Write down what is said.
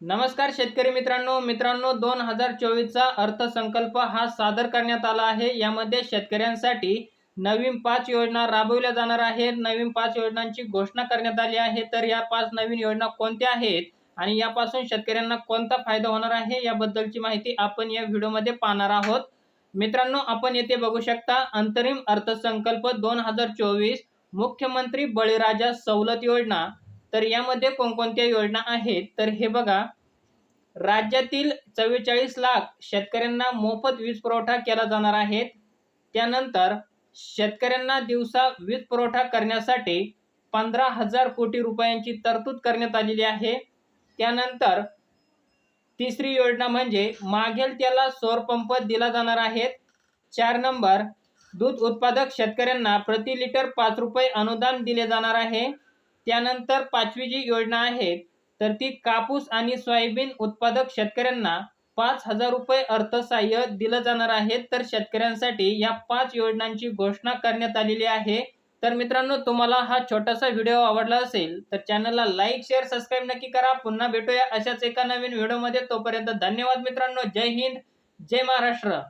नमस्कार शेतकरी मित्रांनो. मित्रांनो दोन हजार चोवीसचा अर्थसंकल्प हा सादर करण्यात आला आहे. यामध्ये शेतकऱ्यांसाठी नवीन पाच योजना राबविल्या जाणार आहेत. नवीन पाच योजनांची घोषणा करण्यात आली आहे. तर या पाच नवीन योजना कोणत्या आहेत आणि यापासून शेतकऱ्यांना कोणता फायदा होणार आहे याबद्दलची माहिती आपण या व्हिडिओमध्ये पाहणार आहोत. मित्रांनो आपण येथे बघू शकता अंतरिम अर्थसंकल्प दोन हजार चोवीस मुख्यमंत्री बळीराजा सवलत योजना. तर यामध्ये कोणकोणत्या योजना आहेत? तर हे बघा. राज्यातील चव्वेचाळीस लाख शेतकऱ्यांना मोफत वीज पुरवठा केला जाणार आहे. त्यानंतर शेतकऱ्यांना दिवसा वीज पुरवठा करण्यासाठी पंधरा हजार कोटी रुपयांची तरतूद करण्यात आलेली आहे. त्यानंतर तिसरी योजना म्हणजे मागेल त्याला सौर पंप दिला जाणार आहेत चार नंबर दूध उत्पादक शेतकऱ्यांना प्रति लिटर पाच रुपये अनुदान दिले जाणार आहे. त्यानंतर पाचवी जी योजना आहे तर ती कापूस आणि सोयाबीन उत्पादक शेतकऱ्यांना पाच हजार रुपये अर्थसहाय्य दिलं जाणार आहे. तर शेतकऱ्यांसाठी या पाच योजनांची घोषणा करण्यात आलेली आहे. तर मित्रांनो तुम्हाला हा छोटासा व्हिडिओ आवडला असेल तर चॅनलला लाईक शेअर सबस्क्राईब नक्की करा. पुन्हा भेटूया अशाच एका नवीन व्हिडिओमध्ये. तोपर्यंत धन्यवाद मित्रांनो. जय हिंद जय महाराष्ट्र.